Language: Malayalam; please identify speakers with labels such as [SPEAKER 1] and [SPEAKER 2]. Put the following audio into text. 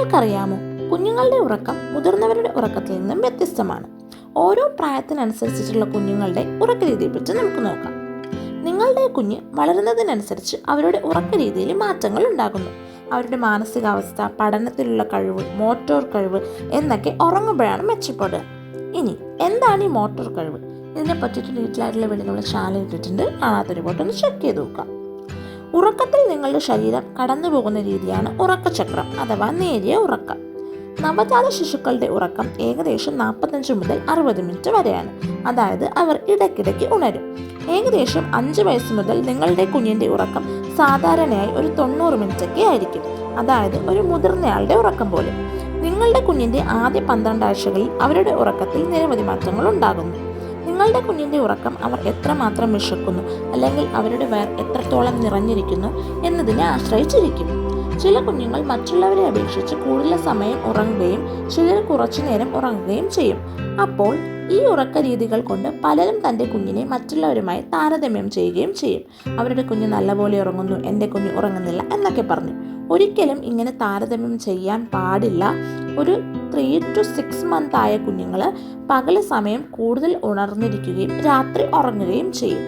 [SPEAKER 1] നിങ്ങൾക്കറിയാമോ കുഞ്ഞുങ്ങളുടെ ഉറക്കം മുതിർന്നവരുടെ ഉറക്കത്തിൽ നിന്നും വ്യത്യസ്തമാണ്. ഓരോ പ്രായത്തിനനുസരിച്ചിട്ടുള്ള കുഞ്ഞുങ്ങളുടെ ഉറക്ക രീതിയെപ്പറ്റി നമുക്ക് നോക്കാം. നിങ്ങളുടെ കുഞ്ഞ് വളരുന്നതിനനുസരിച്ച് അവരുടെ ഉറക്ക രീതിയിൽ മാറ്റങ്ങൾ ഉണ്ടാകുന്നു. അവരുടെ മാനസികാവസ്ഥ പഠനത്തിലുള്ള കഴിവ് മോട്ടോർ കഴിവ് എന്നൊക്കെ ഉറങ്ങുമ്പോഴാണ് മെച്ചപ്പെടുക. ഇനി എന്താണ് ഈ മോട്ടോർ കഴിവ്? ഇതിനെ പറ്റിയിട്ട് ഡീറ്റെയിൽ ആയിട്ടുള്ള വീഡിയോ നമ്മൾ ചാനൽ ഇട്ടിട്ടുണ്ട്. കാണാത്ത റിപ്പോർട്ട് ഒന്ന് ചെക്ക് ചെയ്ത് നോക്കാം ഉറക്കത്തിൽ നിങ്ങളുടെ ശരീരം കടന്നുപോകുന്ന രീതിയാണ് ഉറക്കചക്രം അഥവാ നേരിയ ഉറക്കം. നവജാത ശിശുക്കളുടെ ഉറക്കം ഏകദേശം നാൽപ്പത്തഞ്ച് മുതൽ അറുപത് മിനിറ്റ് വരെയാണ്. അതായത് അവർ ഇടയ്ക്കിടയ്ക്ക് ഉണരും. ഏകദേശം അഞ്ച് വയസ്സ് മുതൽ നിങ്ങളുടെ കുഞ്ഞിന്റെ ഉറക്കം സാധാരണയായി ഒരു തൊണ്ണൂറ് മിനിറ്റൊക്കെ ആയിരിക്കും. അതായത് ഒരു മുതിർന്നയാളുടെ ഉറക്കം പോലെ. നിങ്ങളുടെ കുഞ്ഞിന്റെ ആദ്യ പന്ത്രണ്ട് ആഴ്ചകളിൽ അവരുടെ ഉറക്കത്തിൽ നിരവധി മാറ്റങ്ങൾ ഉണ്ടാകുന്നു. നിങ്ങളുടെ കുഞ്ഞിന്റെ ഉറക്കം അവർ എത്രമാത്രം വിശക്കുന്നു അല്ലെങ്കിൽ അവരുടെ വയർ എത്രത്തോളം നിറഞ്ഞിരിക്കുന്നു എന്നതിനെ ആശ്രയിച്ചിരിക്കും. ചില കുഞ്ഞുങ്ങൾ മറ്റുള്ളവരെ അപേക്ഷിച്ച് കൂടുതൽ സമയം ഉറങ്ങുകയും ചിലർ കുറച്ചു നേരം ഉറങ്ങുകയും ചെയ്യും. അപ്പോൾ ഈ ഉറക്ക രീതികൾ കൊണ്ട് പലരും തന്റെ കുഞ്ഞിനെ മറ്റുള്ളവരുമായി താരതമ്യം ചെയ്യുകയും ചെയ്യും. അവരുടെ കുഞ്ഞ് നല്ലപോലെ ഉറങ്ങുന്നു എന്റെ കുഞ്ഞ് ഉറങ്ങുന്നില്ല എന്നൊക്കെ പറഞ്ഞു. ഒരിക്കലും ഇങ്ങനെ താരതമ്യം ചെയ്യാൻ പാടില്ല. ഒരു ത്രീ ടു സിക്സ് മന്ത് ആയ കുഞ്ഞുങ്ങൾ പകൽ സമയം കൂടുതൽ ഉണർന്നിരിക്കുകയും രാത്രി ഉറങ്ങുകയും ചെയ്യും.